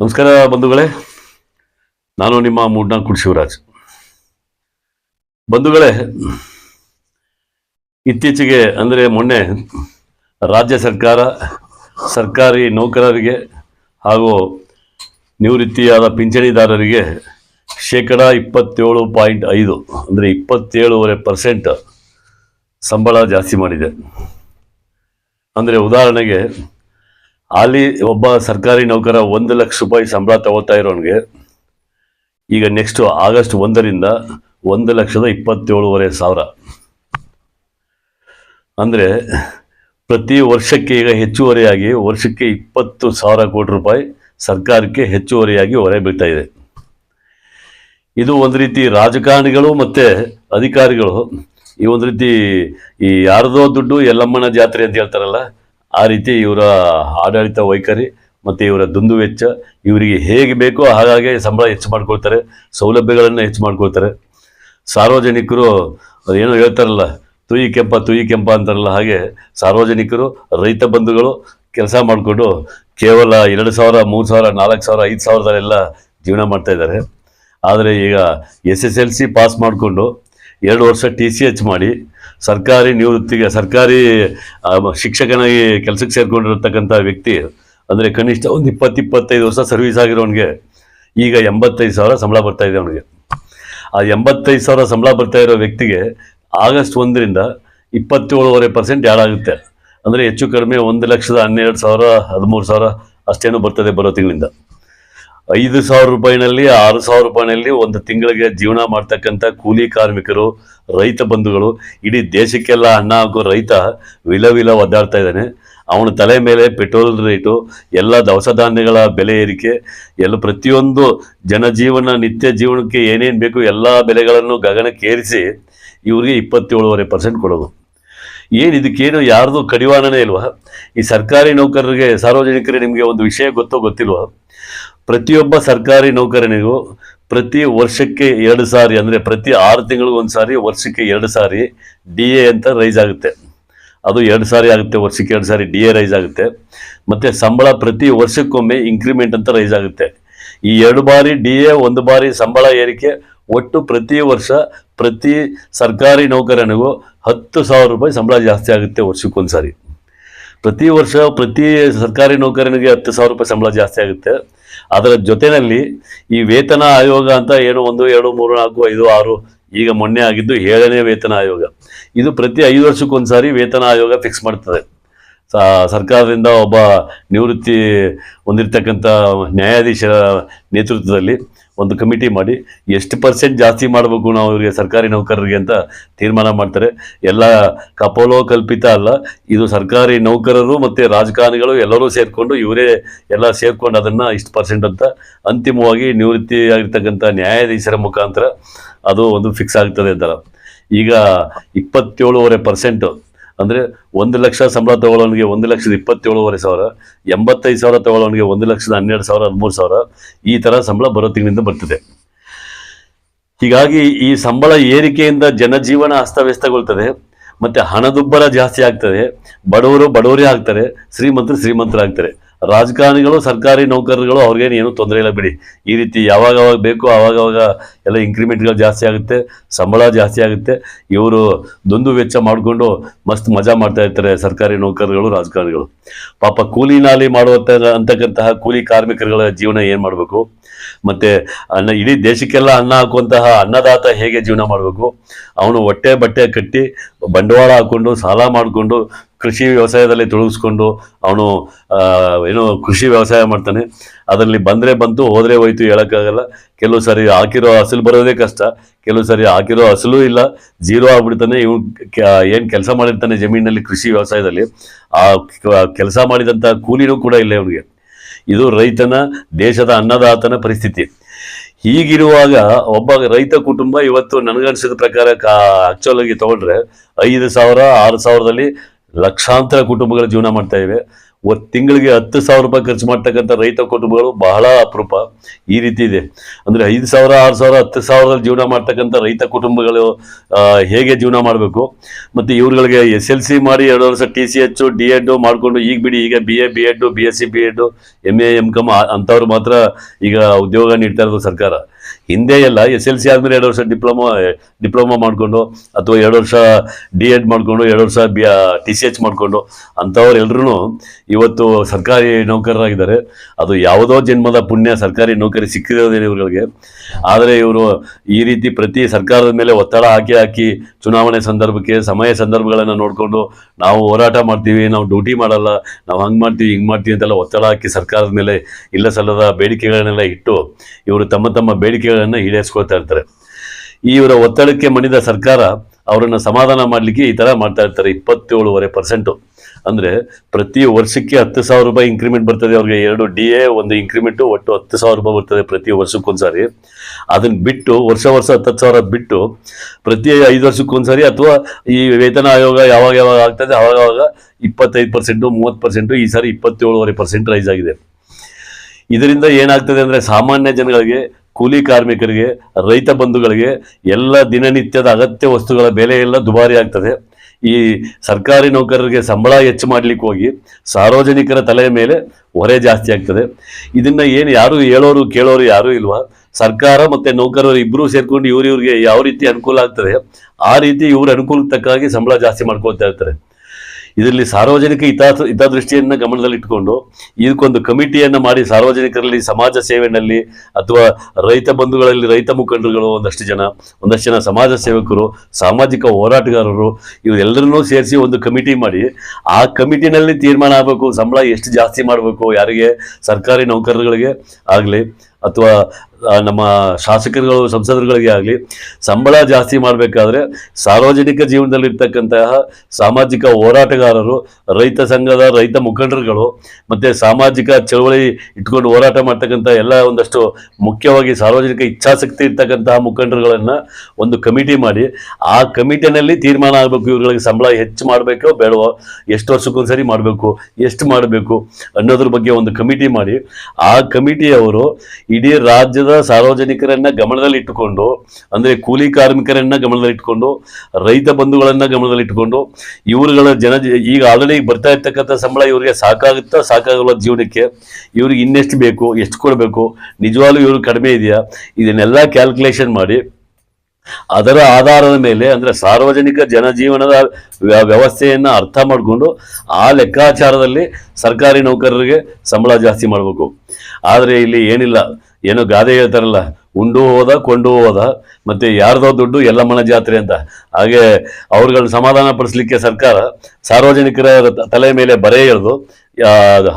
ನಮಸ್ಕಾರ ಬಂಧುಗಳೇ. ನಾನು ನಿಮ್ಮ ಮೂಡ್ನಾಂಕುಡ್ ಶಿವರಾಜ್. ಬಂಧುಗಳೇ, ಇತ್ತೀಚೆಗೆ ಅಂದರೆ ಮೊನ್ನೆ ರಾಜ್ಯ ಸರ್ಕಾರ, ಸರ್ಕಾರಿ ನೌಕರರಿಗೆ ಹಾಗೂ ನಿವೃತ್ತಿಯಾದ ಪಿಂಚಣಿದಾರರಿಗೆ ಶೇಕಡ ಇಪ್ಪತ್ತೇಳು ಪಾಯಿಂಟ್ ಐದು, ಅಂದರೆ ಇಪ್ಪತ್ತೇಳುವರೆ ಪರ್ಸೆಂಟ್ ಸಂಬಳ ಜಾಸ್ತಿ ಮಾಡಿದೆ. ಅಂದರೆ ಉದಾಹರಣೆಗೆ ಅಲ್ಲಿ ಒಬ್ಬ ಸರ್ಕಾರಿ ನೌಕರ ಒಂದು ಲಕ್ಷ ರೂಪಾಯಿ ಸಂಬಳ ತಗೋತಾ ಇರೋನಿಗೆ, ಈಗ ನೆಕ್ಸ್ಟ್ ಆಗಸ್ಟ್ ಒಂದರಿಂದ ಒಂದು ಲಕ್ಷದ ಇಪ್ಪತ್ತೇಳುವರೆ ಸಾವಿರ. ಅಂದರೆ ಪ್ರತಿ ವರ್ಷಕ್ಕೆ ಈಗ ಹೆಚ್ಚುವರಿಯಾಗಿ ವರ್ಷಕ್ಕೆ ಇಪ್ಪತ್ತು ಸಾವಿರ ಕೋಟಿ ರೂಪಾಯಿ ಸರ್ಕಾರಕ್ಕೆ ಹೆಚ್ಚುವರಿಯಾಗಿ ಹೊರೆ ಬೀಳ್ತಾ ಇದೆ. ಇದು ಒಂದು ರೀತಿ ರಾಜಕಾರಣಿಗಳು ಮತ್ತು ಅಧಿಕಾರಿಗಳು, ಈ ಒಂದು ರೀತಿ ಈ ಯಾರದೋ ದುಡ್ಡು ಎಲ್ಲಮ್ಮನ ಜಾತ್ರೆ ಅಂತ ಹೇಳ್ತಾರಲ್ಲ ಆ ರೀತಿ ಇವರ ಆಡಳಿತ ವೈಖರಿ ಮತ್ತು ಇವರ ದುಂದು ವೆಚ್ಚ ಇವರಿಗೆ ಹೇಗೆ ಬೇಕೋ ಹಾಗಾಗಿ ಸಂಬಳ ಹೆಚ್ಚು ಮಾಡ್ಕೊಳ್ತಾರೆ, ಸೌಲಭ್ಯಗಳನ್ನು ಹೆಚ್ಚು ಮಾಡ್ಕೊಳ್ತಾರೆ. ಸಾರ್ವಜನಿಕರು ಏನೋ ಹೇಳ್ತಾರಲ್ಲ, ತುಯಿ ಕೆಂಪ ತುಯಿ ಕೆಂಪ ಅಂತಾರಲ್ಲ ಹಾಗೆ ಸಾರ್ವಜನಿಕರು, ರೈತ ಬಂಧುಗಳು ಕೆಲಸ ಮಾಡಿಕೊಂಡು ಕೇವಲ ಎರಡು ಸಾವಿರ, ಮೂರು ಸಾವಿರ, ನಾಲ್ಕು ಸಾವಿರ, ಐದು ಸಾವಿರದಲ್ಲೆಲ್ಲ ಜೀವನ ಮಾಡ್ತಾ ಇದ್ದಾರೆ. ಆದರೆ ಈಗ S S L C pass ಮಾಡಿಕೊಂಡು ಎರಡು ವರ್ಷ ಟಿ ಸಿ ಎಚ್ ಮಾಡಿ ಸರ್ಕಾರಿ ನಿವೃತ್ತಿಗೆ, ಸರ್ಕಾರಿ ಶಿಕ್ಷಕನಾಗಿ ಕೆಲಸಕ್ಕೆ ಸೇರಿಕೊಂಡಿರತಕ್ಕಂಥ ವ್ಯಕ್ತಿ, ಅಂದರೆ ಕನಿಷ್ಠ ಒಂದು ಇಪ್ಪತ್ತು ಇಪ್ಪತ್ತೈದು ವರ್ಷ ಸರ್ವಿಸ್ ಆಗಿರೋನಿಗೆ ಈಗ ಎಂಬತ್ತೈದು ಸಾವಿರ ಸಂಬಳ ಬರ್ತಾ ಇದೆ ಅವನಿಗೆ. ಆ ಎಂಬತ್ತೈದು ಸಾವಿರ ಸಂಬಳ ಬರ್ತಾ ಇರೋ ವ್ಯಕ್ತಿಗೆ ಆಗಸ್ಟ್ ಒಂದರಿಂದ ಇಪ್ಪತ್ತೇಳುವರೆ ಪರ್ಸೆಂಟ್ ಆಗುತ್ತೆ. ಅಂದರೆ ಹೆಚ್ಚು ಕಡಿಮೆ ಒಂದು ಲಕ್ಷದ ಹನ್ನೆರಡು ಸಾವಿರ, ಹದಿಮೂರು ಸಾವಿರ ಅಷ್ಟೇನೂ ಬರ್ತದೆ ಬರೋ ತಿಂಗಳಿಂದ. ಐದು ಸಾವಿರ ರೂಪಾಯಿನಲ್ಲಿ, ಆರು ಸಾವಿರ ರೂಪಾಯಿನಲ್ಲಿ ಒಂದು ತಿಂಗಳಿಗೆ ಜೀವನ ಮಾಡ್ತಕ್ಕಂಥ ಕೂಲಿ ಕಾರ್ಮಿಕರು, ರೈತ ಬಂಧುಗಳು, ಇಡೀ ದೇಶಕ್ಕೆಲ್ಲ ಅನ್ನ ಹಾಕೋ ರೈತ ವಿಲ ವಿಲ ಒದ್ದಾಡ್ತಾ ಇದ್ದಾನೆ. ಅವನ ತಲೆ ಮೇಲೆ ಪೆಟ್ರೋಲ್ ರೇಟು, ಎಲ್ಲ ದವಸ ಧಾನ್ಯಗಳ ಬೆಲೆ ಏರಿಕೆ, ಎಲ್ಲ ಪ್ರತಿಯೊಂದು ಜನಜೀವನ, ನಿತ್ಯ ಜೀವನಕ್ಕೆ ಏನೇನು ಬೇಕು ಎಲ್ಲ ಬೆಲೆಗಳನ್ನು ಗಗನಕ್ಕೇರಿಸಿ ಇವರಿಗೆ ಇಪ್ಪತ್ತೇಳುವರೆ ಪರ್ಸೆಂಟ್ ಕೊಡೋದು. ಏನು ಇದಕ್ಕೇನು ಯಾರ್ದು ಕಡಿವಾಣನೇ ಇಲ್ವಾ? ಈ ಸರ್ಕಾರಿ ನೌಕರರಿಗೆ, ಸಾರ್ವಜನಿಕರಿಗೆ ನಿಮಗೆ ಒಂದು ವಿಷಯ ಗೊತ್ತೋ ಗೊತ್ತಿಲ್ವಾ? ಪ್ರತಿಯೊಬ್ಬ ಸರ್ಕಾರಿ ನೌಕರನಿಗೂ ಪ್ರತಿ ವರ್ಷಕ್ಕೆ ಎರಡು ಸಾರಿ, ಅಂದರೆ ಪ್ರತಿ ಆರು ತಿಂಗಳಿಗೂ ಒಂದು ಸಾರಿ, ವರ್ಷಕ್ಕೆ ಎರಡು ಸಾರಿ ಡಿ ಎ ಅಂತ ರೈಸ್ ಆಗುತ್ತೆ. ಅದು ಎರಡು ಸಾರಿ ಆಗುತ್ತೆ, ವರ್ಷಕ್ಕೆ ಎರಡು ಸಾರಿ ಡಿ ಎ ರೈಸ್ ಆಗುತ್ತೆ. ಮತ್ತು ಸಂಬಳ ಪ್ರತಿ ವರ್ಷಕ್ಕೊಮ್ಮೆ ಇನ್ಕ್ರಿಮೆಂಟ್ ಅಂತ ರೈಸ್ ಆಗುತ್ತೆ. ಈ ಎರಡು ಬಾರಿ ಡಿ ಎ, ಒಂದು ಬಾರಿ ಸಂಬಳ ಏರಿಕೆ, ಒಟ್ಟು ಪ್ರತಿ ವರ್ಷ ಪ್ರತಿ ಸರ್ಕಾರಿ ನೌಕರನಿಗೂ ಹತ್ತು ಸಾವಿರ ರೂಪಾಯಿ ಸಂಬಳ ಜಾಸ್ತಿ ಆಗುತ್ತೆ ವರ್ಷಕ್ಕೊಂದ್ಸಾರಿ. ಪ್ರತಿ ವರ್ಷ ಪ್ರತಿ ಸರ್ಕಾರಿ ನೌಕರನಿಗೆ ಹತ್ತು ಸಾವಿರ ರೂಪಾಯಿ ಸಂಬಳ ಜಾಸ್ತಿ ಆಗುತ್ತೆ. ಅದರ ಜೊತೆಯಲ್ಲಿ ಈ ವೇತನ ಆಯೋಗ ಅಂತ ಏನು ಒಂದು ಎರಡು, ಮೂರು, ನಾಲ್ಕು, ಐದು, ಆರು, ಈಗ ಮೊನ್ನೆ ಆಗಿದ್ದು ಏಳನೇ ವೇತನ ಆಯೋಗ. ಇದು ಪ್ರತಿ ಐದು ವರ್ಷಕ್ಕೊಂದ್ಸಾರಿ ವೇತನ ಆಯೋಗ ಫಿಕ್ಸ್ ಮಾಡ್ತದೆ. ಸರ್ಕಾರದಿಂದ ಒಬ್ಬ ನಿವೃತ್ತಿ ಹೊಂದಿರತಕ್ಕಂಥ ನ್ಯಾಯಾಧೀಶರ ನೇತೃತ್ವದಲ್ಲಿ ಒಂದು ಕಮಿಟಿ ಮಾಡಿ ಎಷ್ಟು ಪರ್ಸೆಂಟ್ ಜಾಸ್ತಿ ಮಾಡಬೇಕು ನಾವು ಅವರಿಗೆ ಸರ್ಕಾರಿ ನೌಕರರಿಗೆ ಅಂತ ತೀರ್ಮಾನ ಮಾಡ್ತಾರೆ. ಎಲ್ಲ ಕಪೋಲೋ ಕಲ್ಪಿತ ಅಲ್ಲ, ಇದು ಸರ್ಕಾರಿ ನೌಕರರು ಮತ್ತು ರಾಜಕಾರಣಿಗಳು ಎಲ್ಲರೂ ಸೇರಿಕೊಂಡು ಇವರೇ ಎಲ್ಲ ಸೇರಿಕೊಂಡು ಅದನ್ನು ಇಷ್ಟು ಪರ್ಸೆಂಟ್ ಅಂತ ಅಂತಿಮವಾಗಿ ನಿವೃತ್ತಿಯಾಗಿರ್ತಕ್ಕಂಥ ನ್ಯಾಯಾಧೀಶರ ಮುಖಾಂತರ ಅದು ಒಂದು ಫಿಕ್ಸ್ ಆಗ್ತದೆ ಅಂತಾರೆ ಈಗ ಇಪ್ಪತ್ತೇಳುವರೆ ಪರ್ಸೆಂಟು ಅಂದರೆ ಒಂದು ಲಕ್ಷ ಸಂಬಳ ತಗೊಳ್ಳೋನಿಗೆ ಒಂದು ಲಕ್ಷದ ಇಪ್ಪತ್ತೇಳುವರೆ ಸಾವಿರ, ಎಂಬತ್ತೈದು ಸಾವಿರ ತಗೊಳ್ಳೋನಿಗೆ ಒಂದು ಲಕ್ಷದ ಹನ್ನೆರಡು ಸಾವಿರ, ಹದಿಮೂರು ಸಾವಿರ ಈ ಥರ ಸಂಬಳ ಬರೋ ತಿಂಗಳಿಂದ ಬರ್ತದೆ. ಹೀಗಾಗಿ ಈ ಸಂಬಳ ಏರಿಕೆಯಿಂದ ಜನಜೀವನ ಅಸ್ತವ್ಯಸ್ತಗೊಳ್ತದೆ, ಮತ್ತೆ ಹಣದುಬ್ಬರ ಜಾಸ್ತಿ ಆಗ್ತದೆ, ಬಡವರು ಬಡವರೇ ಆಗ್ತಾರೆ, ಶ್ರೀಮಂತರು ಶ್ರೀಮಂತರಾಗ್ತಾರೆ. ರಾಜಕಾರಣಿಗಳು, ಸರ್ಕಾರಿ ನೌಕರರುಗಳು ಅವ್ರಿಗೇನು ಏನೂ ತೊಂದರೆ ಇಲ್ಲ ಬಿಡಿ. ಈ ರೀತಿ ಯಾವಾಗ ಯಾವಾಗ ಬೇಕು ಆವಾಗ ಅವಾಗ ಎಲ್ಲ ಇಂಕ್ರಿಮೆಂಟ್ಗಳು ಜಾಸ್ತಿ ಆಗುತ್ತೆ, ಸಂಬಳ ಜಾಸ್ತಿ ಆಗುತ್ತೆ. ಇವರು ದೊಂದು ವೆಚ್ಚ ಮಾಡಿಕೊಂಡು ಮಸ್ತ್ ಮಜಾ ಮಾಡ್ತಾ ಇರ್ತಾರೆ ಸರ್ಕಾರಿ ನೌಕರರುಗಳು, ರಾಜಕಾರಣಿಗಳು. ಪಾಪ ಕೂಲಿ ನಾಲಿ ಮಾಡುವಂತ ಅಂತಕ್ಕಂತಹ ಕೂಲಿ ಕಾರ್ಮಿಕರುಗಳ ಜೀವನ ಏನು ಮಾಡಬೇಕು? ಮತ್ತು ಅನ್ನ ಇಡೀ ದೇಶಕ್ಕೆಲ್ಲ ಅನ್ನ ಹಾಕುವಂತಹ ಅನ್ನದಾತ ಹೇಗೆ ಜೀವನ ಮಾಡಬೇಕು? ಅವನು ಹೊಟ್ಟೆ ಬಟ್ಟೆ ಕಟ್ಟಿ ಬಂಡವಾಳ ಹಾಕ್ಕೊಂಡು ಸಾಲ ಮಾಡಿಕೊಂಡು ಕೃಷಿ ವ್ಯವಸಾಯದಲ್ಲಿ ತೊಡಗಿಸ್ಕೊಂಡು ಅವನು ಏನು ಕೃಷಿ ವ್ಯವಸಾಯ ಮಾಡ್ತಾನೆ. ಅದರಲ್ಲಿ ಬಂದರೆ ಬಂತು, ಹೋದರೆ ಹೋಯ್ತು ಹೇಳೋಕ್ಕಾಗಲ್ಲ. ಕೆಲವು ಸಾರಿ ಹಾಕಿರೋ ಹಸಲು ಬರೋದೇ ಕಷ್ಟ. ಕೆಲವು ಸಾರಿ ಹಾಕಿರೋ ಹಸಲು ಇಲ್ಲ. ಜೀರೋ ಆಗ್ಬಿಡ್ತಾನೆ. ಇವನು ಏನು ಕೆಲಸ ಮಾಡಿರ್ತಾನೆ ಜಮೀನಿನಲ್ಲಿ ಕೃಷಿ ವ್ಯವಸಾಯದಲ್ಲಿ. ಆ ಕೆಲಸ ಮಾಡಿದಂಥ ಕೂಲಿನೂ ಕೂಡ ಇಲ್ಲ ಇವನಿಗೆ. ಇದು ರೈತನ, ದೇಶದ ಅನ್ನದಾತನ ಪರಿಸ್ಥಿತಿ. ಹೀಗಿರುವಾಗ ಒಬ್ಬ ರೈತ ಕುಟುಂಬ ಇವತ್ತು ನನಗನ್ಸಿದ ಪ್ರಕಾರ ಕಾ ಆಕ್ಚುಲಾಗಿ ತಗೊಂಡ್ರೆ ಐದು ಸಾವಿರ, ಆರು ಸಾವಿರದಲ್ಲಿ ಲಕ್ಷಾಂತರ ಕುಟುಂಬಗಳ ಜೀವನ ಮಾಡ್ತಾ ಇವೆ. ಒಂದು ತಿಂಗಳಿಗೆ ಹತ್ತು ಸಾವಿರ ರೂಪಾಯಿ ಖರ್ಚು ಮಾಡ್ತಕ್ಕಂಥ ರೈತ ಕುಟುಂಬಗಳು ಬಹಳ ಅಪರೂಪ. ಈ ರೀತಿ ಇದೆ. ಅಂದರೆ ಐದು ಸಾವಿರ, ಆರು ಸಾವಿರ, ಹತ್ತು ಸಾವಿರದಲ್ಲಿ ಜೀವನ ಮಾಡ್ತಕ್ಕಂಥ ರೈತ ಕುಟುಂಬಗಳು ಹೇಗೆ ಜೀವನ ಮಾಡಬೇಕು? ಮತ್ತು ಇವ್ರುಗಳಿಗೆ ಎಸ್ ಎಲ್ ಸಿ ಮಾಡಿ ಎರಡು ವರ್ಷ T C H, D Ed ಮಾಡಿಕೊಂಡು ಈಗ ಬಿಡಿ, ಈಗ B A, B Ed B S C B Ed M A, M Com ಅಂಥವ್ರು ಮಾತ್ರ ಈಗ ಉದ್ಯೋಗ ನೀಡ್ತಾ ಇರೋದು ಸರ್ಕಾರ. ಹಿಂದೆ ಎಲ್ಲ ಎಸ್ ಎಲ್ ಸಿ ಆದಮೇಲೆ ಎರಡು ವರ್ಷ ಡಿಪ್ಲೊಮಾ ಡಿಪ್ಲೊಮಾ ಮಾಡಿಕೊಂಡು, ಅಥವಾ ಎರಡು ವರ್ಷ ಡಿ ಎಡ್ ಮಾಡಿಕೊಂಡು, ಎರಡು ವರ್ಷ ಬಿ ಟಿ ಸಿ ಎಚ್ ಮಾಡಿಕೊಂಡು, ಅಂಥವ್ರು ಎಲ್ರೂ ಇವತ್ತು ಸರ್ಕಾರಿ ನೌಕರರಾಗಿದ್ದಾರೆ. ಅದು ಯಾವುದೋ ಜನ್ಮದ ಪುಣ್ಯ ಸರ್ಕಾರಿ ನೌಕರಿ ಸಿಕ್ಕಿರೋದಿಲ್ಲ ಇವ್ರಿಗೆ ಆದರೆ ಇವರು ಈ ರೀತಿ ಪ್ರತಿ ಸರ್ಕಾರದ ಮೇಲೆ ಒತ್ತಡ ಹಾಕಿ ಹಾಕಿ ಚುನಾವಣೆ ಸಂದರ್ಭಕ್ಕೆ, ಸಮಯ ಸಂದರ್ಭಗಳನ್ನು ನೋಡಿಕೊಂಡು ನಾವು ಹೋರಾಟ ಮಾಡ್ತೀವಿ, ನಾವು ಡ್ಯೂಟಿ ಮಾಡಲ್ಲ, ನಾವು ಹಂಗೆ ಮಾಡ್ತೀವಿ, ಹಿಂಗೆ ಮಾಡ್ತೀವಿ ಅಂತೆಲ್ಲ ಒತ್ತಡ ಹಾಕಿ ಸರ್ಕಾರದ ಮೇಲೆ, ಇಲ್ಲ ಸಲ್ಲದ ಬೇಡಿಕೆಗಳನ್ನೆಲ್ಲ ಇಟ್ಟು ಇವರು ತಮ್ಮ ತಮ್ಮ ಬೇಡಿಕೆಗಳನ್ನು ಈಡೇರಿಸ್ಕೊಳ್ತಾ ಇರ್ತಾರೆ. ಇವರ ಒತ್ತಡಕ್ಕೆ ಮಣಿದ ಸರ್ಕಾರ ಅವರನ್ನು ಸಮಾಧಾನ ಮಾಡಲಿಕ್ಕೆ ಈ ಥರ ಮಾಡ್ತಾ ಇರ್ತಾರೆ, ಇಪ್ಪತ್ತೇಳುವರೆ ಪರ್ಸೆಂಟು ಅಂದರೆ ಪ್ರತಿ ವರ್ಷಕ್ಕೆ ಹತ್ತು ಸಾವಿರ ರೂಪಾಯಿ ಇನ್ಕ್ರಿಮೆಂಟ್ ಬರ್ತದೆ, ಅವ್ರಿಗೆ ಎರಡು ಡಿ ಎ ಒಂದು ಇನ್ಕ್ರಿಮೆಂಟ್ ಒಟ್ಟು ಹತ್ತು ಸಾವಿರ ರೂಪಾಯಿ ಬರ್ತದೆ ಪ್ರತಿ ವರ್ಷಕ್ಕೊಂದ್ಸಾರಿ. ಅದನ್ನ ಬಿಟ್ಟು ವರ್ಷ ವರ್ಷ ಹತ್ತು ಸಾವಿರ ಬಿಟ್ಟು ಪ್ರತಿ ಐದು ವರ್ಷಕ್ಕೊಂದ್ಸರಿ ಅಥವಾ ಈ ವೇತನ ಆಯೋಗ ಯಾವಾಗ ಯಾವಾಗ ಆಗ್ತದೆ, ಅವಾಗ ಅವಾಗ ಇಪ್ಪತ್ತೈದು ಪರ್ಸೆಂಟು ಮೂವತ್ತು ಪರ್ಸೆಂಟು ಈ ಸಾರಿ ಇಪ್ಪತ್ತೇಳುವರೆ ಪರ್ಸೆಂಟ್ ರೈಸ್ ಆಗಿದೆ. ಇದರಿಂದ ಏನಾಗ್ತದೆ ಅಂದರೆ ಸಾಮಾನ್ಯ ಜನಗಳಿಗೆ ಕೂಲಿ ಕಾರ್ಮಿಕರಿಗೆ, ರೈತ ಬಂಧುಗಳಿಗೆ ಎಲ್ಲ ದಿನನಿತ್ಯದ ಅಗತ್ಯ ವಸ್ತುಗಳ ಬೆಲೆ ಎಲ್ಲ ದುಬಾರಿ ಆಗ್ತದೆ. ಈ ಸರ್ಕಾರಿ ನೌಕರರಿಗೆ ಸಂಬಳ ಹೆಚ್ಚು ಮಾಡ್ಲಿಕ್ಕೆ ಹೋಗಿ ಸಾರ್ವಜನಿಕರ ತಲೆಯ ಮೇಲೆ ಹೊರೆ ಜಾಸ್ತಿ ಆಗ್ತದೆ. ಇದನ್ನ ಏನು ಯಾರು ಹೇಳೋರು ಕೇಳೋರು ಯಾರೂ ಇಲ್ವಾ? ಸರ್ಕಾರ ಮತ್ತೆ ನೌಕರರು ಇಬ್ಬರೂ ಸೇರಿಕೊಂಡು ಇವ್ರು ಇವ್ರಿಗೆ ಯಾವ ರೀತಿ ಅನುಕೂಲ ಆಗ್ತದೆ, ಆ ರೀತಿ ಇವ್ರ ಅನುಕೂಲಕ್ಕೆ ತಕ್ಕಾಗಿ ಸಂಬಳ ಜಾಸ್ತಿ ಮಾಡ್ಕೊಳ್ತಾ ಇರ್ತಾರೆ. ಇದರಲ್ಲಿ ಸಾರ್ವಜನಿಕ ಹಿತ ಗಮನದಲ್ಲಿ ಗಮನದಲ್ಲಿಟ್ಟುಕೊಂಡು ಇದಕ್ಕೊಂದು ಕಮಿಟಿಯನ್ನ ಮಾಡಿ ಸಾರ್ವಜನಿಕರಲ್ಲಿ ಸಮಾಜ ಸೇವೆನಲ್ಲಿ ಅಥವಾ ರೈತ ಬಂಧುಗಳಲ್ಲಿ ರೈತ ಮುಖಂಡರುಗಳು ಒಂದಷ್ಟು ಜನ ಒಂದಷ್ಟು ಜನ ಸಮಾಜ ಸೇವಕರು, ಸಾಮಾಜಿಕ ಹೋರಾಟಗಾರರು ಇವರೆಲ್ಲರನ್ನೂ ಸೇರಿಸಿ ಒಂದು ಕಮಿಟಿ ಮಾಡಿ ಆ ಕಮಿಟಿನಲ್ಲಿ ತೀರ್ಮಾನ ಆಗಬೇಕು, ಸಂಬಳ ಎಷ್ಟು ಜಾಸ್ತಿ ಮಾಡಬೇಕು, ಯಾರಿಗೆ ಸರ್ಕಾರಿ ನೌಕರರುಗಳಿಗೆ ಆಗಲಿ ಅಥವಾ ನಮ್ಮ ಶಾಸಕರುಗಳು, ಸಂಸದರುಗಳಿಗೆ ಆಗಲಿ, ಸಂಬಳ ಜಾಸ್ತಿ ಮಾಡಬೇಕಾದ್ರೆ ಸಾರ್ವಜನಿಕ ಜೀವನದಲ್ಲಿರ್ತಕ್ಕಂತಹ ಸಾಮಾಜಿಕ ಹೋರಾಟಗಾರರು, ರೈತ ಸಂಘದ ರೈತ ಮುಖಂಡರುಗಳು, ಮತ್ತು ಸಾಮಾಜಿಕ ಚಳವಳಿ ಇಟ್ಕೊಂಡು ಹೋರಾಟ ಮಾಡ್ತಕ್ಕಂಥ ಎಲ್ಲ ಒಂದಷ್ಟು ಮುಖ್ಯವಾಗಿ ಸಾರ್ವಜನಿಕ ಇಚ್ಛಾಸಕ್ತಿ ಇರ್ತಕ್ಕಂತಹ ಮುಖಂಡರುಗಳನ್ನು ಒಂದು ಕಮಿಟಿ ಮಾಡಿ, ಆ ಕಮಿಟಿನಲ್ಲಿ ತೀರ್ಮಾನ ಆಗಬೇಕು ಇವ್ರುಗಳಿಗೆ ಸಂಬಳ ಹೆಚ್ಚು ಮಾಡಬೇಕೋ ಬೇಡವೋ, ಎಷ್ಟು ವರ್ಷಕ್ಕೊಂದ್ಸರಿ ಮಾಡಬೇಕು, ಎಷ್ಟು ಮಾಡಬೇಕು ಅನ್ನೋದ್ರ ಬಗ್ಗೆ ಒಂದು ಕಮಿಟಿ ಮಾಡಿ, ಆ ಕಮಿಟಿಯವರು ಇಡೀ ರಾಜ್ಯದ ಸಾರ್ವಜನಿಕರನ್ನ ಗಮನದಲ್ಲಿಟ್ಟುಕೊಂಡು ಅಂದರೆ ಕೂಲಿ ಕಾರ್ಮಿಕರನ್ನ ಗಮನದಲ್ಲಿಟ್ಟುಕೊಂಡು ರೈತ ಬಂಧುಗಳನ್ನ ಗಮನದಲ್ಲಿಟ್ಟುಕೊಂಡು ಇವರುಗಳ ಜನ ಈಗ ಆಲ್ರೆಡಿ ಬರ್ತಾ ಇರ್ತಕ್ಕಂಥ ಸಂಬಳ ಇವರಿಗೆ ಸಾಕಾಗುತ್ತಾ ಸಾಕಾಗಲ್ಲ ಜೀವನಕ್ಕೆ? ಇವ್ರಿಗೆ ಇನ್ನೆಷ್ಟು ಬೇಕು, ಎಷ್ಟು ಕೊಡಬೇಕು? ನಿಜವಾಗ್ಲೂ ಇವರು ಕಡಿಮೆ ಇದೆಯಾ? ಇದನ್ನೆಲ್ಲ ಕ್ಯಾಲ್ಕುಲೇಷನ್ ಮಾಡಿ, ಅದರ ಆಧಾರದ ಮೇಲೆ, ಅಂದ್ರೆ ಸಾರ್ವಜನಿಕ ಜನಜೀವನದ ವ್ಯ- ವ್ಯವಸ್ಥೆಯನ್ನ ಅರ್ಥ ಮಾಡಿಕೊಂಡು, ಆ ಲೆಕ್ಕಾಚಾರದಲ್ಲಿ ಸರ್ಕಾರಿ ನೌಕರರಿಗೆ ಸಂಬಳ ಜಾಸ್ತಿ ಮಾಡಬೇಕು. ಆದರೆ ಇಲ್ಲಿ ಏನಿಲ್ಲ. ಏನೋ ಗಾದೆ ಹೇಳ್ತಾರಲ್ಲ, ಉಂಡು ಹೋದ, ಕೊಂಡು ಹೋದ, ಮತ್ತೆ ಯಾರ್ದೋ ದುಡ್ಡು ಎಲ್ಲಮ್ಮನ ಜಾತ್ರೆ ಅಂತ. ಹಾಗೆ ಅವ್ರುಗಳನ್ನ ಸಮಾಧಾನ ಪಡಿಸ್ಲಿಕ್ಕೆ ಸರ್ಕಾರ ಸಾರ್ವಜನಿಕರ ತಲೆ ಮೇಲೆ ಬರೆ ಎಳೆದು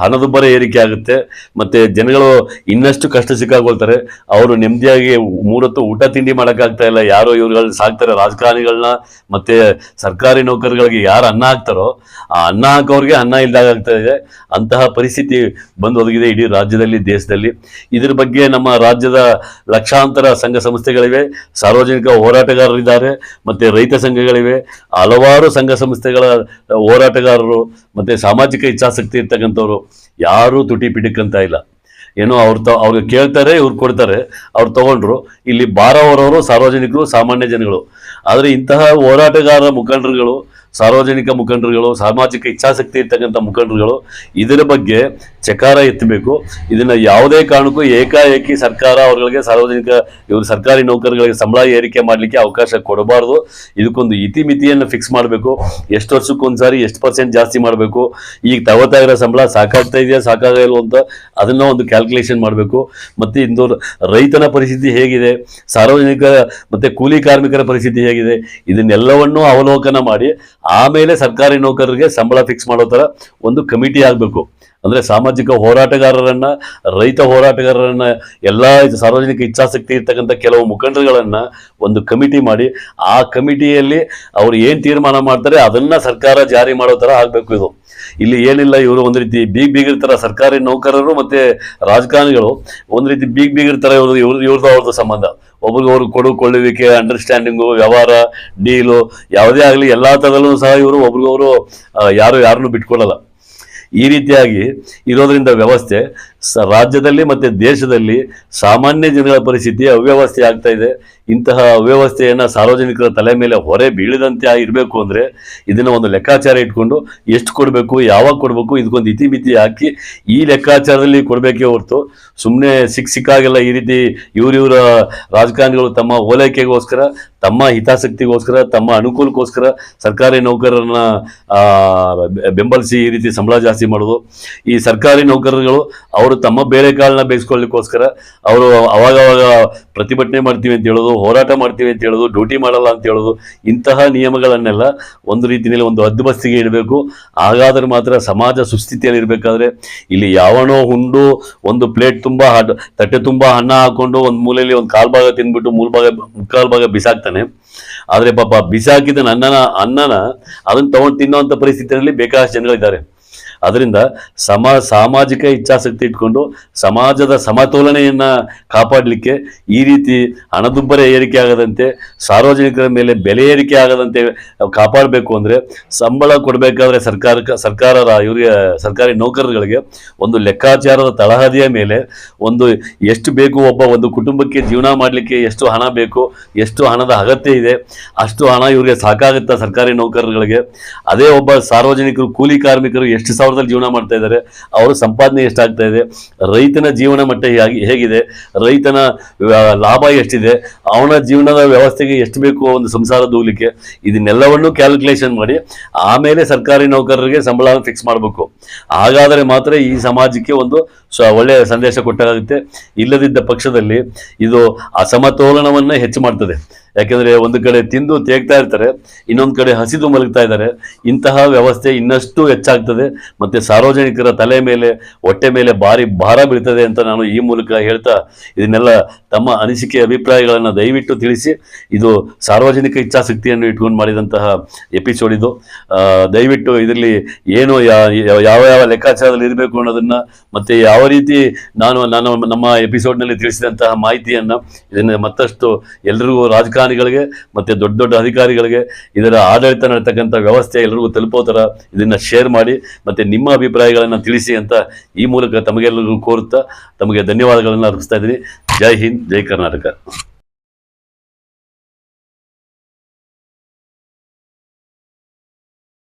ಹಣದುಬ್ಬರ ಏರಿಕೆ ಆಗುತ್ತೆ. ಮತ್ತೆ ಜನಗಳು ಇನ್ನಷ್ಟು ಕಷ್ಟ ಸಿಕ್ಕಾಕೊಳ್ತಾರೆ. ಅವರು ನೆಮ್ಮದಿಯಾಗಿ ಮೂರತ್ತು ಊಟ ತಿಂಡಿ ಮಾಡೋಕ್ಕಾಗ್ತಾ ಇಲ್ಲ. ಯಾರೋ ಇವ್ರುಗಳನ್ನ ಸಾಕ್ತಾರೆ ರಾಜಕಾರಣಿಗಳನ್ನ ಮತ್ತೆ ಸರ್ಕಾರಿ ನೌಕರಗಳಿಗೆ ಯಾರು ಅನ್ನ ಹಾಕ್ತಾರೋ, ಆ ಅನ್ನ ಹಾಕೋರಿಗೆ ಅನ್ನ ಇಲ್ದಾಗ ಆಗ್ತಾ ಇದೆ. ಅಂತಹ ಪರಿಸ್ಥಿತಿ ಬಂದು ಒದಗಿದೆ ಇಡೀ ರಾಜ್ಯದಲ್ಲಿ, ದೇಶದಲ್ಲಿ. ಇದ್ರ ಬಗ್ಗೆ ನಮ್ಮ ರಾಜ್ಯದ ಲಕ್ಷಾಂತರ ಸಂಘ ಸಂಸ್ಥೆಗಳಿವೆ. ಸಾರ್ವಜನಿಕ ಹೋರಾಟಗಾರರಿದ್ದಾರೆ. ಮತ್ತೆ ರೈತ ಸಂಘಗಳಿವೆ. ಹಲವಾರು ಸಂಘ ಸಂಸ್ಥೆಗಳ ಹೋರಾಟಗಾರರು, ಮತ್ತೆ ಸಾಮಾಜಿಕ ಇಚ್ಛಾಸಕ್ತಿ ಇರ್ತಕ್ಕಂಥವ್ರು ಯಾರೂ ತುಟಿ ಪಿಟಿಕಂತ ಇಲ್ಲ. ಏನೋ ಅವ್ರು ತ, ಅವ್ರಿಗೆ ಕೇಳ್ತಾರೆ, ಇವ್ರು ಕೊಡ್ತಾರೆ, ಅವ್ರು ತಗೊಂಡ್ರು. ಇಲ್ಲಿ ಬಾರವರವರು ಸಾರ್ವಜನಿಕರು, ಸಾಮಾನ್ಯ ಜನಗಳು. ಆದರೆ ಇಂತಹ ಹೋರಾಟಗಾರರ ಮುಖಂಡರುಗಳು ಸಾರ್ವಜನಿಕ ಮುಖಂಡರುಗಳು, ಸಾಮಾಜಿಕ ಇಚ್ಛಾಶಕ್ತಿ ಇರ್ತಕ್ಕಂಥ ಮುಖಂಡರುಗಳು ಇದರ ಬಗ್ಗೆ ಚಕಾರ ಎತ್ತಬೇಕು. ಇದನ್ನ ಯಾವುದೇ ಕಾರಣಕ್ಕೂ ಏಕಾಏಕಿ ಸರ್ಕಾರ ಅವರುಗಳಿಗೆ ಸಾರ್ವಜನಿಕ, ಇವರು ಸರ್ಕಾರಿ ನೌಕರಿಗಳಿಗೆ ಸಂಬಳ ಏರಿಕೆ ಮಾಡಲಿಕ್ಕೆ ಅವಕಾಶ ಕೊಡಬಾರ್ದು. ಇದಕ್ಕೊಂದು ಇತಿಮಿತಿಯನ್ನು ಫಿಕ್ಸ್ ಮಾಡಬೇಕು. ಎಷ್ಟು ವರ್ಷಕ್ಕೊಂದ್ಸಾರಿ ಎಷ್ಟು ಪರ್ಸೆಂಟ್ ಜಾಸ್ತಿ ಮಾಡಬೇಕು. ಈಗ ತಗೋತಾ ಸಂಬಳ ಸಾಕಾಗ್ತಾ ಇದೆಯಾ ಸಾಕಾಗಲ್ವ ಅಂತ ಅದನ್ನ ಒಂದು ಕ್ಯಾಲ್ಕುಲೇಷನ್ ಮಾಡಬೇಕು. ಮತ್ತೆ ಇಂದು ರೈತನ ಪರಿಸ್ಥಿತಿ ಹೇಗಿದೆ, ಸಾರ್ವಜನಿಕ ಮತ್ತೆ ಕೂಲಿ ಕಾರ್ಮಿಕರ ಪರಿಸ್ಥಿತಿ ಹೇಗಿದೆ, ಇದನ್ನೆಲ್ಲವನ್ನೂ ಅವಲೋಕನ ಮಾಡಿ ಆಮೇಲೆ ಸರ್ಕಾರಿ ನೌಕರರಿಗೆ ಸಂಬಳ ಫಿಕ್ಸ್ ಮಾಡೋ ಥರ ಒಂದು ಕಮಿಟಿ ಆಗಬೇಕು. ಅಂದ್ರೆ ಸಾಮಾಜಿಕ ಹೋರಾಟಗಾರರನ್ನು, ರೈತ ಹೋರಾಟಗಾರರನ್ನು, ಎಲ್ಲ ಸಾರ್ವಜನಿಕ ಇಚ್ಛಾಸಕ್ತಿ ಇರ್ತಕ್ಕಂಥ ಕೆಲವು ಮುಖಂಡರುಗಳನ್ನು ಒಂದು ಕಮಿಟಿ ಮಾಡಿ, ಆ ಕಮಿಟಿಯಲ್ಲಿ ಅವರು ಏನು ತೀರ್ಮಾನ ಮಾಡ್ತಾರೆ ಅದನ್ನು ಸರ್ಕಾರ ಜಾರಿ ಮಾಡೋ ಥರ ಆಗಬೇಕು ಇದು. ಇಲ್ಲಿ ಏನಿಲ್ಲ, ಇವರು ಒಂದು ರೀತಿ ಬೀಗ್ ಬೀಗಿರ್ತಾರ ಸರ್ಕಾರಿ ನೌಕರರು ಮತ್ತೆ ರಾಜಕಾರಣಿಗಳು, ಒಂದು ರೀತಿ ಬೀಗ್ ಬೀಗಿರ್ತಾರೆ ಇವರು ಇವ್ರದ್ದು ಇವ್ರದ್ದು ಅವ್ರದ್ದು ಸಂಬಂಧ. ಒಬ್ರಿಗೊಬ್ರು ಕೊಡು, ಕೊಳ್ಳುವಿಕೆ ಅಂಡರ್ಸ್ಟ್ಯಾಂಡಿಂಗು ವ್ಯವಹಾರ, ಡೀಲು, ಯಾವುದೇ ಆಗಲಿ ಎಲ್ಲ ಥರದಲ್ಲೂ ಸಹ ಇವರು ಒಬ್ರಿಗೊಬ್ರು ಯಾರು ಯಾರನ್ನು ಬಿಟ್ಕೊಳ್ಳಲ್ಲ ಈ ರೀತಿಯಾಗಿ ಇರೋದ್ರಿಂದ ವ್ಯವಸ್ಥೆ ಸ ರಾಜ್ಯದಲ್ಲಿ ಮತ್ತು ದೇಶದಲ್ಲಿ ಸಾಮಾನ್ಯ ಜನಗಳ ಪರಿಸ್ಥಿತಿ ಅವ್ಯವಸ್ಥೆ ಆಗ್ತಾ ಇದೆ. ಇಂತಹ ಅವ್ಯವಸ್ಥೆಯನ್ನು ಸಾರ್ವಜನಿಕರ ತಲೆ ಮೇಲೆ ಹೊರೆ ಬೀಳದಂತೆ ಇರಬೇಕು ಅಂದರೆ ಇದನ್ನು ಒಂದು ಲೆಕ್ಕಾಚಾರ ಇಟ್ಕೊಂಡು ಎಷ್ಟು ಕೊಡಬೇಕು, ಯಾವಾಗ ಕೊಡಬೇಕು, ಇದಕ್ಕೊಂದು ಇತಿಮಿತಿ ಹಾಕಿ ಈ ಲೆಕ್ಕಾಚಾರದಲ್ಲಿ ಕೊಡಬೇಕೇ ಹೊರತು ಸುಮ್ಮನೆ ಸಿಕ್ಕ ಸಿಕ್ಕಾಗೆಲ್ಲ ಈ ರೀತಿ ಇವ್ರಿವ್ರ ರಾಜಕಾರಣಿಗಳು ತಮ್ಮ ಓಲೈಕೆಗೋಸ್ಕರ, ತಮ್ಮ ಹಿತಾಸಕ್ತಿಗೋಸ್ಕರ, ತಮ್ಮ ಅನುಕೂಲಕ್ಕೋಸ್ಕರ ಸರ್ಕಾರಿ ನೌಕರರನ್ನ ಬೆಂಬಲಿಸಿ ಈ ರೀತಿ ಸಂಬಳ ಜಾಸ್ತಿ ಮಾಡೋದು. ಈ ಸರ್ಕಾರಿ ನೌಕರರುಗಳು ಅವರು ತಮ್ಮ ಬೇರೆ ಕಾಲನ್ನ ಬೇಯಿಸ್ಕೊಳ್ಳಿಕ್ಕೋಸ್ಕರ ಅವರು ಅವಾಗವಾಗ ಪ್ರತಿಭಟನೆ ಮಾಡ್ತೀವಿ ಅಂತ ಹೇಳೋದು ಹೋರಾಟ ಮಾಡ್ತೀವಿ ಅಂತ ಹೇಳೋದು, ಡ್ಯೂಟಿ ಮಾಡಲ್ಲ ಅಂತ ಹೇಳೋದು, ಇಂತಹ ನಿಯಮಗಳನ್ನೆಲ್ಲ ಒಂದು ರೀತಿಯಲ್ಲಿ ಒಂದು ಹದ್ದುಬಸ್ತಿಗೆ ಇಡಬೇಕು. ಹಾಗಾದರೆ ಮಾತ್ರ ಸಮಾಜ ಸುಸ್ಥಿತಿಯಲ್ಲಿ ಇರಬೇಕಾದ್ರೆ ಇಲ್ಲಿ ಯಾವನೋ ಹುಂಡು ಒಂದು ಪ್ಲೇಟ್ ತುಂಬ ತಟ್ಟೆ ತುಂಬ ಅನ್ನ ಹಾಕೊಂಡು ಒಂದು ಮೂಲೆಯಲ್ಲಿ ಒಂದು ಕಾಲ್ ಭಾಗ ತಿಂದ್ಬಿಟ್ಟು ಮೂಲ್ ಭಾಗ, ಮುಕ್ಕಾಲು ಭಾಗ ಬಿಸಾಕ್ತಾನೆ. ಆದರೆ ಪಾಪ ಬಿಸಾಕಿದ ಅನ್ನನ ಅನ್ನನ ಅದನ್ನು ತಗೊಂಡು ತಿನ್ನುವಂತ ಪರಿಸ್ಥಿತಿಯಲ್ಲಿ ಬೇಕಾದಷ್ಟು ಜನಗಳಿದ್ದಾರೆ. ಅದರಿಂದ ಸಮ ಸಾಮಾಜಿಕ ಇಚ್ಛಾಸಕ್ತಿ ಇಟ್ಕೊಂಡು ಸಮಾಜದ ಸಮತೋಲನೆಯನ್ನ ಕಾಪಾಡಲಿಕ್ಕೆ ಈ ರೀತಿ ಹಣದುಬ್ಬರ ಏರಿಕೆ ಆಗದಂತೆ, ಸಾರ್ವಜನಿಕರ ಮೇಲೆ ಬೆಲೆ ಏರಿಕೆ ಆಗದಂತೆ ಕಾಪಾಡಬೇಕು ಅಂದ್ರೆ ಸಂಬಳ ಕೊಡಬೇಕಾದ್ರೆ ಸರ್ಕಾರ ಸರ್ಕಾರ ಇವರಿಗೆ, ಸರ್ಕಾರಿ ನೌಕರರುಗಳಿಗೆ ಒಂದು ಲೆಕ್ಕಾಚಾರದ ತಳಹದಿಯ ಮೇಲೆ ಒಂದು ಎಷ್ಟು ಬೇಕು ಒಬ್ಬ ಒಂದು ಕುಟುಂಬಕ್ಕೆ ಜೀವನ ಮಾಡಲಿಕ್ಕೆ ಎಷ್ಟು ಹಣ ಬೇಕು, ಎಷ್ಟು ಹಣದ ಅಗತ್ಯ ಇದೆ, ಅಷ್ಟು ಹಣ ಇವರಿಗೆ ಸಾಕಾಗುತ್ತಾ ಸರ್ಕಾರಿ ನೌಕರರುಗಳಿಗೆ. ಅದೇ ಒಬ್ಬ ಸಾರ್ವಜನಿಕರು, ಕೂಲಿ ಕಾರ್ಮಿಕರು ಎಷ್ಟು ಸಾವಿರದಲ್ಲಿ ಜೀವನ ಮಾಡ್ತಾ ಇದ್ದಾರೆ. ಅವರ ಸಂಪಾದನೆ ಎಷ್ಟಾಗ್ತಾ ಇದೆ. ರೈತನ ಜೀವನ ಮಟ್ಟ ಹೇಗೆ, ಹೇಗಿದೆ. ರೈತನ ಲಾಭ ಎಷ್ಟಿದೆ. ಅವನ ಜೀವನದ ವ್ಯವಸ್ಥೆಗೆ ಎಷ್ಟು ಬೇಕು ಒಂದು ಸಂಸಾರ ದೂಗ್ಲಿಕ್ಕೆ. ಇದನ್ನೆಲ್ಲವನ್ನು ಕ್ಯಾಲ್ಕುಲೇಷನ್ ಮಾಡಿ, ಆಮೇಲೆ ಸರ್ಕಾರಿ ನೌಕರರಿಗೆ ಸಂಬಳ ಫಿಕ್ಸ್ ಮಾಡಬೇಕು. ಹಾಗಾದರೆ ಮಾತ್ರ ಈ ಸಮಾಜಕ್ಕೆ ಒಂದು ಒಳ್ಳೆಯ ಸಂದೇಶ ಕೊಟ್ಟಾಗುತ್ತೆ. ಇಲ್ಲದಿದ್ದ ಪಕ್ಷದಲ್ಲಿ ಇದು ಅಸಮತೋಲನವನ್ನು ಹೆಚ್ಚು ಮಾಡ್ತದೆ. ಯಾಕೆಂದ್ರೆ ಒಂದು ಕಡೆ ತಿಂದು ತೇಗ್ತಾ ಇರ್ತಾರೆ, ಇನ್ನೊಂದು ಕಡೆ ಹಸಿದು ಮಲಗ್ತಾ ಇದ್ದಾರೆ. ಇಂತಹ ವ್ಯವಸ್ಥೆ ಇನ್ನಷ್ಟು ಹೆಚ್ಚಾಗ್ತದೆ. ಮತ್ತೆ ಸಾರ್ವಜನಿಕರ ತಲೆ ಮೇಲೆ, ಹೊಟ್ಟೆ ಮೇಲೆ ಭಾರಿ ಭಾರ ಬೀಳ್ತದೆ ಅಂತ ನಾನು ಈ ಮೂಲಕ ಹೇಳ್ತಾ ಇದನ್ನೆಲ್ಲ ತಮ್ಮ ಅನಿಸಿಕೆ ಅಭಿಪ್ರಾಯಗಳನ್ನು ದಯವಿಟ್ಟು ತಿಳಿಸಿ. ಇದು ಸಾರ್ವಜನಿಕ ಇಚ್ಛಾಶಕ್ತಿಯನ್ನು ಇಟ್ಕೊಂಡು ಮಾಡಿದಂತಹ ಎಪಿಸೋಡ್ ಇದು. ದಯವಿಟ್ಟು ಇದರಲ್ಲಿ ಏನು ಯಾವ ಯಾವ ಲೆಕ್ಕಾಚಾರದಲ್ಲಿ ಇರಬೇಕು ಅನ್ನೋದನ್ನ ಮತ್ತೆ ಯಾವ ರೀತಿ ನಾನು ನಾನು ನಮ್ಮ ಎಪಿಸೋಡ್ನಲ್ಲಿ ತಿಳಿಸಿದಂತಹ ಮಾಹಿತಿಯನ್ನು ಇದನ್ನು ಮತ್ತಷ್ಟು ಎಲ್ಲರಿಗೂ ಎಲ್ರಿಗೂ ರಾಜಕಾರಣಿಗಳಿಗೆ ಮತ್ತೆ ದೊಡ್ಡ ದೊಡ್ಡ ಅಧಿಕಾರಿಗಳಿಗೆ ಇದರ ಆಡಳಿತ ನಡೆತಕ್ಕಂಥ ವ್ಯವಸ್ಥೆ ಎಲ್ಲರಿಗೂ ತಲುಪೋ ಥರ ಇದನ್ನ ಶೇರ್ ಮಾಡಿ ಮತ್ತೆ ನಿಮ್ಮ ಅಭಿಪ್ರಾಯಗಳನ್ನು ತಿಳಿಸಿ ಅಂತ ಈ ಮೂಲಕ ತಮಗೆಲ್ಲರಿಗೂ ಕೋರುತ್ತಾ ತಮಗೆ ಧನ್ಯವಾದಗಳನ್ನು ಅರ್ಪಿಸ್ತಾ ಇದ್ದೀನಿ. ಜೈ ಹಿಂದ್, ಜೈ ಕರ್ನಾಟಕ.